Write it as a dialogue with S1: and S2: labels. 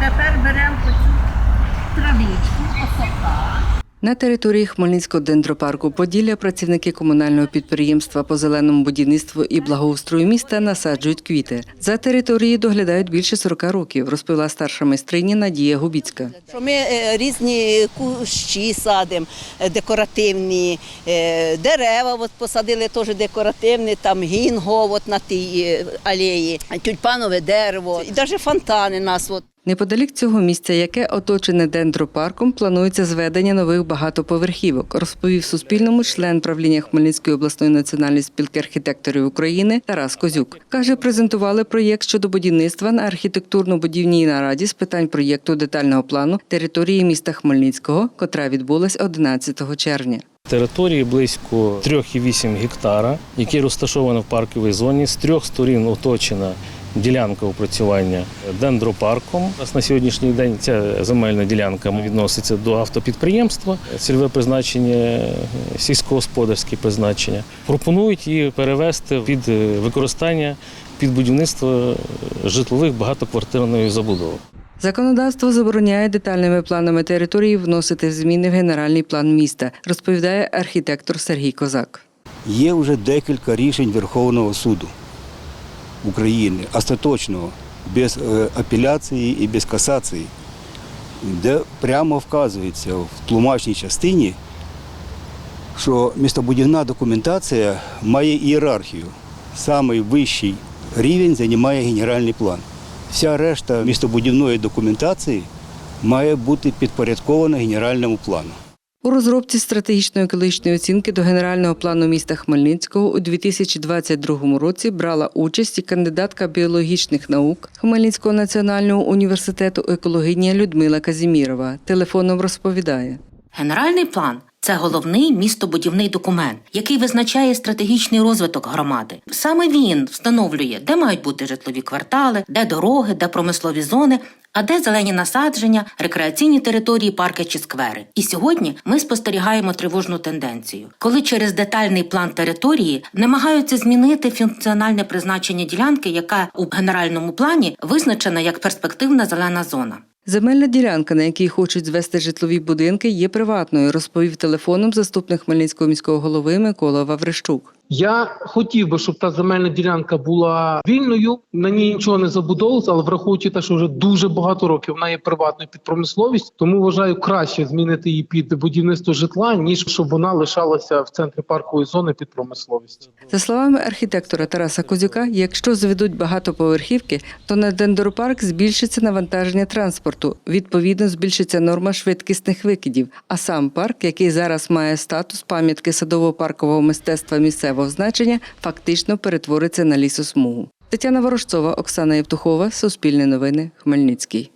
S1: Тепер беремо оцю травичку, осока.
S2: На території Хмельницького дендропарку Поділля працівники комунального підприємства по зеленому будівництву і благоустрою міста насаджують квіти. За територією доглядають більше 40 років, розповіла старша майстриня Надія Губіцька.
S3: Що ми е, різні кущі садимо, е, декоративні, е, дерева от посадили теж декоративні, там гінго от на тій алеї, тюльпанове дерево, і навіть фонтани нас. От.
S2: Неподалік цього місця, яке оточене дендропарком, планується зведення нових багатоповерхівок, розповів Суспільному член правління Хмельницької обласної національної спілки архітекторів України Тарас Козюк. Каже, презентували проєкт щодо будівництва на архітектурно-будівній нараді з питань проєкту детального плану території міста Хмельницького, котра відбулась 11 червня.
S4: Території близько 3,8 гектара, які розташовані в парковій зоні. З трьох сторін оточена ділянка опрацювання дендропарком. У нас на сьогоднішній день ця земельна ділянка відноситься до автопідприємства, цільове призначення, сільськогосподарське призначення. Пропонують її перевести під е, використання під будівництво житлових багатоквартирної забудови.
S2: Законодавство забороняє детальними планами території вносити зміни в генеральний план міста, розповідає архітектор Сергій Козак.
S5: Є вже декілька рішень Верховного суду України, остаточного, без е, апеляції і без касації, де прямо вказується в тлумачній частині, що містобудівна документація має ієрархію. Самий вищий рівень займає генеральний план. Вся решта містобудівної документації має бути підпорядкована генеральному плану.
S2: У розробці стратегічної екологічної оцінки до генерального плану міста Хмельницького у 2022 році брала участь і кандидатка біологічних наук Хмельницького національного університету екологиня Людмила Казімірова. Телефоном розповідає.
S6: Генеральний план це головний містобудівний документ, який визначає стратегічний розвиток громади. Саме він встановлює, де мають бути житлові квартали, де дороги, де промислові зони. А де зелені насадження, рекреаційні території, парки чи сквери? І сьогодні ми спостерігаємо тривожну тенденцію, коли через детальний план території намагаються змінити функціональне призначення ділянки, яка у генеральному плані визначена як перспективна зелена зона.
S2: Земельна ділянка, на якій хочуть звести житлові будинки, є приватною, розповів телефоном заступник Хмельницького міського голови Микола Ваврищук.
S7: Я хотів би, щоб та земельна ділянка була вільною, на ній нічого не забудовувалося, але враховуючи те, що вже дуже багато років вона є приватною під промисловість, тому вважаю краще змінити її під будівництво житла, ніж щоб вона лишалася в центрі паркової зони під промисловість.
S2: За словами архітектора Тараса Козюка, якщо зведуть багатоповерхівки, то на дендропарк збільшиться навантаження транспорту. Відповідно, збільшиться норма швидкісних викидів. А сам парк, який зараз має статус пам'ятки садово-паркового мистецтва місцевого значення, фактично перетвориться на лісосмугу. Тетяна Ворожцова, Оксана Євтухова, Суспільне новини, Хмельницький.